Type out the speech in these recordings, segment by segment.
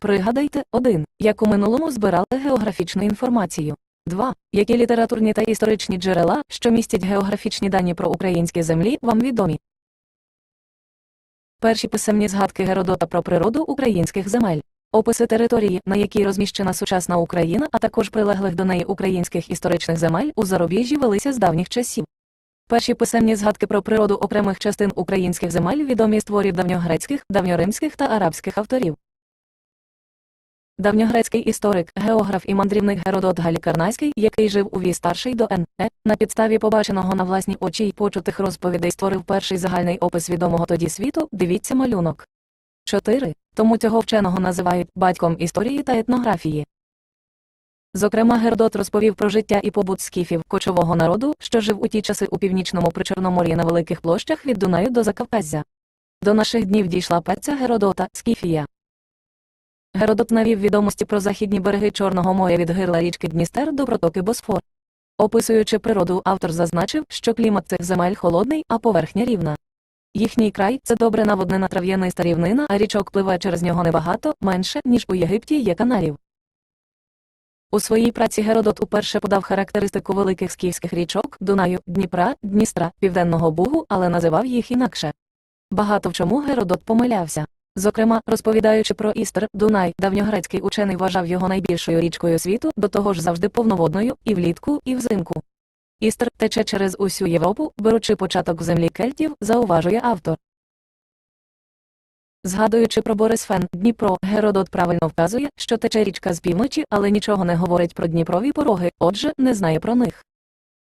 Пригадайте 1. Як у минулому збирали географічну інформацію. 2. Які літературні та історичні джерела, що містять географічні дані про українські землі, вам відомі? Перші писемні згадки Геродота про природу українських земель. Описи території, на якій розміщена сучасна Україна, а також прилеглих до неї українських історичних земель у зарубіжжі велися з давніх часів. Перші писемні згадки про природу окремих частин українських земель відомі з творів давньогрецьких, давньоримських та арабських авторів. Давньогрецький історик, географ і мандрівник Геродот Галікарнайський, який жив у ві старший до Н.Е., на підставі побаченого на власні очі й почутих розповідей створив перший загальний опис відомого тоді світу, дивіться малюнок. 4. Тому цього вченого називають батьком історії та етнографії. Зокрема, Геродот розповів про життя і побут скіфів, кочового народу, що жив у ті часи у північному причорномор'ї на великих площах від Дунаю до Закавказя. До наших днів дійшла пеця Геродота, Скіфія. Геродот навів відомості про західні береги Чорного моря від гирла річки Дністер до протоки Босфор. Описуючи природу, автор зазначив, що клімат цих земель холодний, а поверхня рівна. Їхній край це добре наводнена трав'яниста рівнина, а річок пливе через нього небагато, менше, ніж у Єгипті є каналів. У своїй праці Геродот уперше подав характеристику великих скіфських річок Дунаю, Дніпра, Дністра, Південного Бугу, але називав їх інакше. Багато в чому Геродот помилявся. Зокрема, розповідаючи про Істер, Дунай, давньогрецький учений вважав його найбільшою річкою світу, до того ж завжди повноводною, і влітку, і взимку. Істер тече через усю Європу, беручи початок в землі кельтів, зауважує автор. Згадуючи про Борисфен, Дніпро, Геродот правильно вказує, що тече річка з півночі, але нічого не говорить про Дніпрові пороги, отже, не знає про них.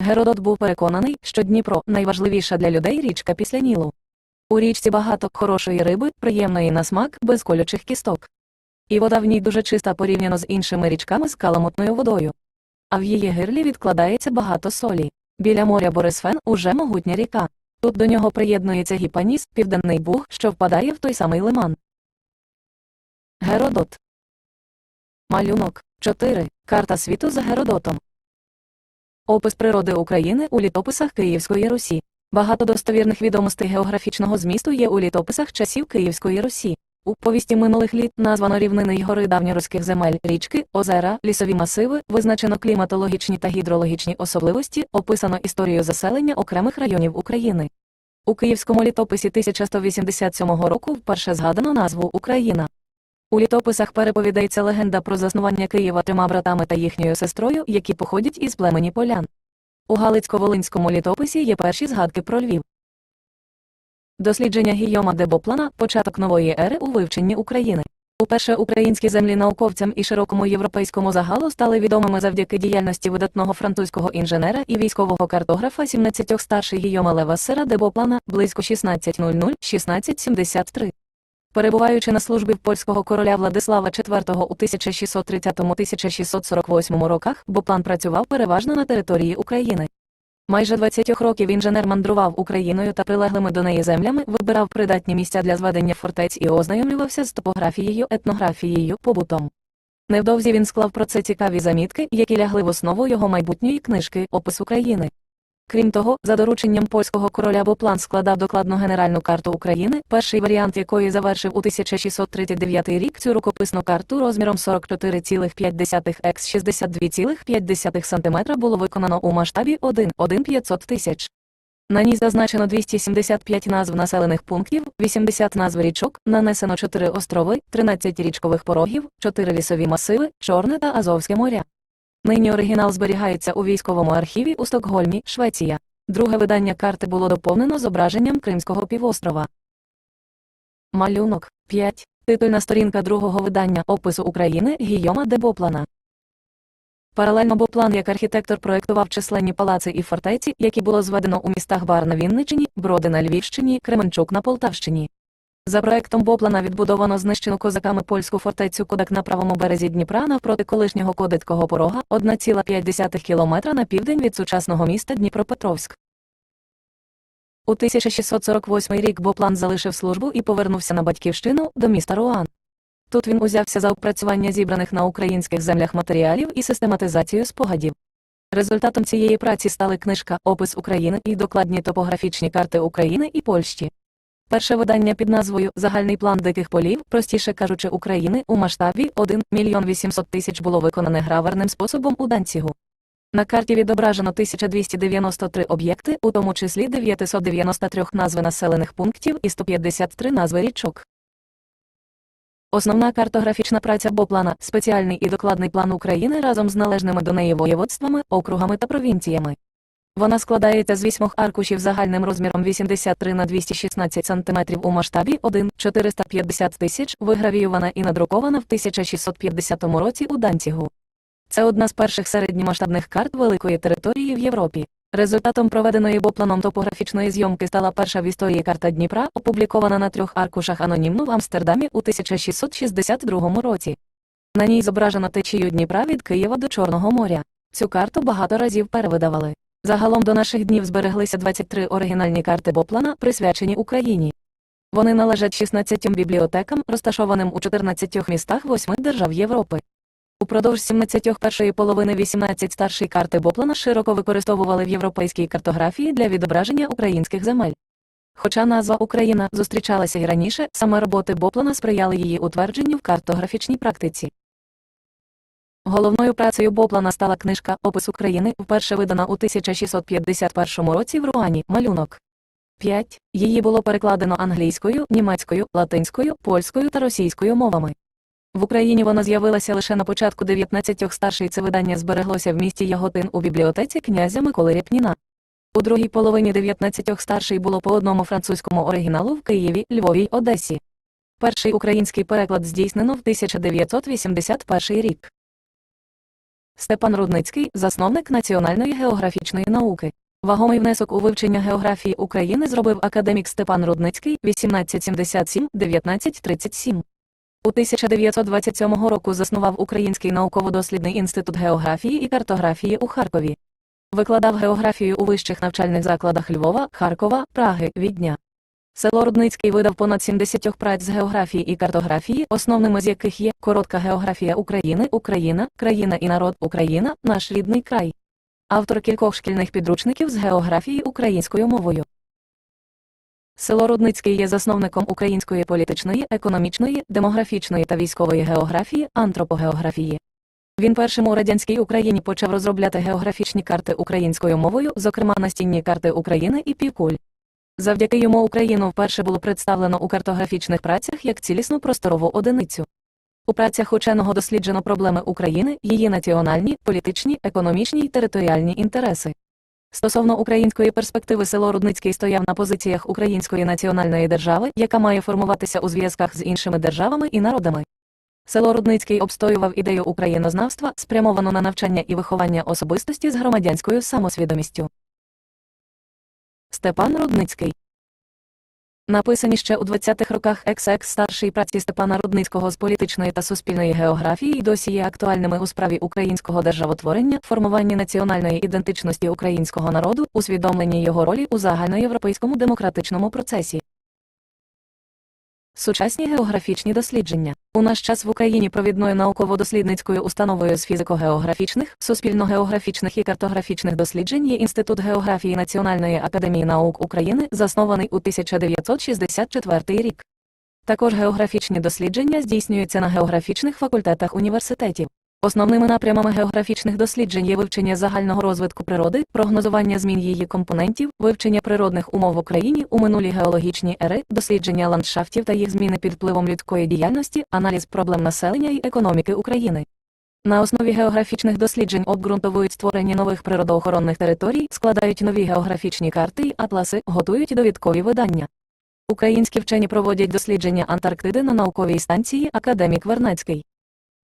Геродот був переконаний, що Дніпро найважливіша для людей річка після Нілу. У річці багато хорошої риби, приємної на смак, без колючих кісток. І вода в ній дуже чиста порівняно з іншими річками з каламутною водою. А в її гирлі відкладається багато солі. Біля моря Борисфен уже могутня ріка. Тут до нього приєднується Гіпаніс, південний буг, що впадає в той самий лиман. Геродот. Малюнок 4. Карта світу за Геродотом. Опис природи України у літописах Київської Русі. Багато достовірних відомостей географічного змісту є у літописах часів Київської Русі. У повісті минулих літ названо рівнини й гори давньоруських земель, річки, озера, лісові масиви, визначено кліматологічні та гідрологічні особливості, описано історію заселення окремих районів України. У київському літописі 1187 року вперше згадано назву Україна. У літописах переповідається легенда про заснування Києва трьома братами та їхньою сестрою, які походять із племені полян. У Галицько-Волинському літописі є перші згадки про Львів. Дослідження Гійома де Боплана – початок нової ери у вивченні України. Уперше українські землі науковцям і широкому європейському загалу стали відомими завдяки діяльності видатного французького інженера і військового картографа 17 старший Гійома Левассера де Боплана близько 1600-1673. Перебуваючи на службі в польського короля Владислава IV у 1630-1648 роках, Боплан працював переважно на території України. Майже 20 років інженер мандрував Україною та прилеглими до неї землями, вибирав придатні місця для зведення фортець і ознайомлювався з топографією, етнографією, побутом. Невдовзі він склав про це цікаві замітки, які лягли в основу його майбутньої книжки Опис України. Крім того, за дорученням польського короля Боплан складав докладну генеральну карту України, перший варіант якої завершив у 1639 рік цю рукописну карту розміром 44,5 х 62,5 см було виконано у масштабі 1,1,500 тисяч. На ній зазначено 275 назв населених пунктів, 80 назв річок, нанесено 4 острови, 13 річкових порогів, 4 лісові масиви, Чорне та Азовське моря. Нині оригінал зберігається у військовому архіві у Стокгольмі, Швеція. Друге видання карти було доповнено зображенням Кримського півострова. Малюнок 5. Титульна сторінка другого видання опису України Гійома де Боплана. Паралельно Боплан як архітектор проєктував численні палаци і фортеці, які було зведено у містах Бар на Вінниччині, Броди на Львівщині, Кременчук на Полтавщині. За проектом Боплана відбудовано знищену козаками польську фортецю Кодак на правому березі Дніпра навпроти колишнього Кодицького порога 1,5 кілометра на південь від сучасного міста Дніпропетровськ. У 1648 рік Боплан залишив службу і повернувся на батьківщину до міста Руан. Тут він узявся за опрацювання зібраних на українських землях матеріалів і систематизацію спогадів. Результатом цієї праці стали книжка Опис України і докладні топографічні карти України і Польщі. Перше видання під назвою Загальний план диких полів, простіше кажучи, України у масштабі 1 мільйон 800 тисяч було виконане граверним способом у Данцігу. На карті відображено 1293 об'єкти, у тому числі 993 назви населених пунктів і 153 назви річок. Основна картографічна праця Боплана – спеціальний і докладний план України разом з належними до неї воєводствами, округами та провінціями. Вона складається з вісьмох аркушів загальним розміром 83 на 216 см у масштабі 1 450 тисяч, вигравіювана і надрукована в 1650 році у Данцігу. Це одна з перших середньомасштабних карт великої території в Європі. Результатом проведеної Бопланом топографічної зйомки стала перша в історії карта Дніпра, опублікована на трьох аркушах анонімно в Амстердамі у 1662 році. На ній зображено течію Дніпра від Києва до Чорного моря. Цю карту багато разів перевидавали. Загалом до наших днів збереглися 23 оригінальні карти Боплана, присвячені Україні. Вони належать 16 бібліотекам, розташованим у 14 містах 8 держав Європи. Упродовж 17 першої половини 18 старші карти Боплана широко використовували в європейській картографії для відображення українських земель. Хоча назва Україна зустрічалася й раніше, саме роботи Боплана сприяли її утвердженню в картографічній практиці. Головною працею Боплана стала книжка Опис України, вперше видана у 1651 році в Руані, малюнок. 5. Її було перекладено англійською, німецькою, латинською, польською та російською мовами. В Україні вона з'явилася лише на початку 19-х старший це видання збереглося в місті Яготин у бібліотеці князя Миколи Ряпніна. У другій половині 19-х старший було по одному французькому оригіналу в Києві, Львові й Одесі. Перший український переклад здійснено в 1981 рік. Степан Рудницький – засновник національної географічної науки. Вагомий внесок у вивчення географії України зробив академік Степан Рудницький 1877-1937. У 1927 року заснував Український науково-дослідний інститут географії і картографії у Харкові. Викладав географію у вищих навчальних закладах Львова, Харкова, Праги, Відня. Село Рудницький видав понад 70 праць з географії і картографії, основними з яких є коротка географія України, Україна, країна і народ Україна, наш рідний край. Автор кількох шкільних підручників з географії українською мовою. Село Рудницький є засновником української політичної, економічної, демографічної та військової географії, антропогеографії. Він першим у радянській Україні почав розробляти географічні карти українською мовою, зокрема настінні карти України і півкуль. Завдяки йому Україну вперше було представлено у картографічних працях як цілісну просторову одиницю. У працях ученого досліджено проблеми України, її національні, політичні, економічні й територіальні інтереси. Стосовно української перспективи село Рудницький стояв на позиціях української національної держави, яка має формуватися у зв'язках з іншими державами і народами. Село Рудницький обстоював ідею українознавства, спрямовану на навчання і виховання особистості з громадянською самосвідомістю. Степан Рудницький Написані ще у 20-х роках екс старшій праці Степана Рудницького з політичної та суспільної географії й досі є актуальними у справі українського державотворення, формуванні національної ідентичності українського народу, усвідомленні його ролі у загальноєвропейському демократичному процесі. Сучасні географічні дослідження у наш час в Україні провідною науково-дослідницькою установою з фізико-географічних, суспільно-географічних і картографічних досліджень є Інститут географії Національної академії наук України, заснований у 1964 рік. Також географічні дослідження здійснюються на географічних факультетах університетів. Основними напрямами географічних досліджень є вивчення загального розвитку природи, прогнозування змін її компонентів, вивчення природних умов в Україні у минулі геологічні ери, дослідження ландшафтів та їх зміни під впливом людської діяльності, аналіз проблем населення і економіки України. На основі географічних досліджень обґрунтовують створення нових природоохоронних територій, складають нові географічні карти й атласи, готують довідкові видання. Українські вчені проводять дослідження Антарктиди на науковій станції Академік Вернецький.